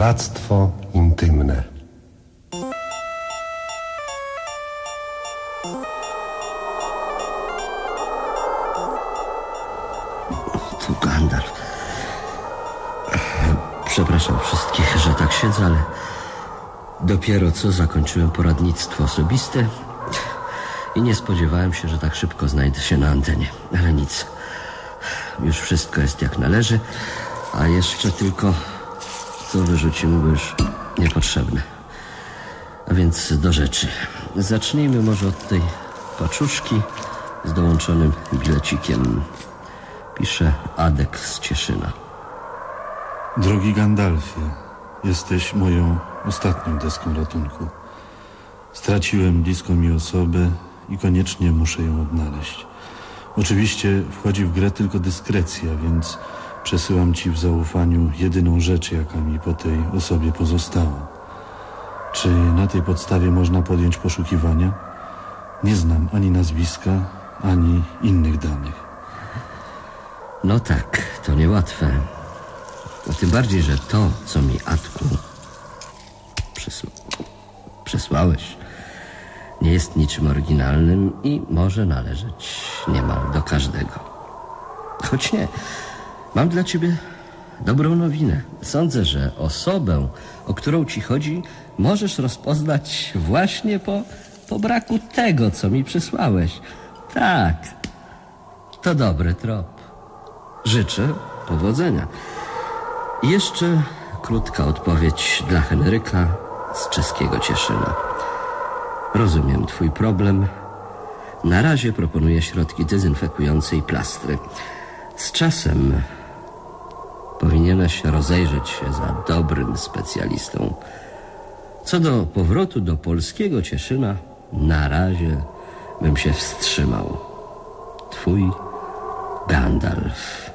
Bractwo intymne. To Gandalf. Przepraszam wszystkich, że tak siedzę, ale dopiero co zakończyłem poradnictwo osobiste i nie spodziewałem się, że tak szybko znajdę się na antenie. Ale nic. Już wszystko jest jak należy, a jeszcze tylko bo już niepotrzebne. A więc do rzeczy. Zacznijmy może od tej paczuszki z dołączonym bilecikiem. Pisze Adek z Cieszyna. Drogi Gandalfie, jesteś moją ostatnią deską ratunku. Straciłem bliską mi osobę i koniecznie muszę ją odnaleźć. Oczywiście wchodzi w grę tylko dyskrecja, więc przesyłam ci w zaufaniu jedyną rzecz, jaka mi po tej osobie pozostała. Czy na tej podstawie można podjąć poszukiwania? Nie znam ani nazwiska, ani innych danych. No tak, to niełatwe. No tym bardziej, że to, co mi Atku przysł przysłałeś, nie jest niczym oryginalnym i może należeć niemal do każdego. Choć nie, mam dla ciebie dobrą nowinę. Sądzę, że osobę, o którą ci chodzi, możesz rozpoznać właśnie po, po braku tego, co mi przysłałeś. Tak, to dobry trop. Życzę powodzenia. Jeszcze krótka odpowiedź dla Henryka z czeskiego Cieszyna. Rozumiem twój problem. Na razie proponuję środki dezynfekujące i plastry. Z czasem powinieneś rozejrzeć się za dobrym specjalistą. Co do powrotu do polskiego Cieszyna, na razie bym się wstrzymał. Twój Gandalf.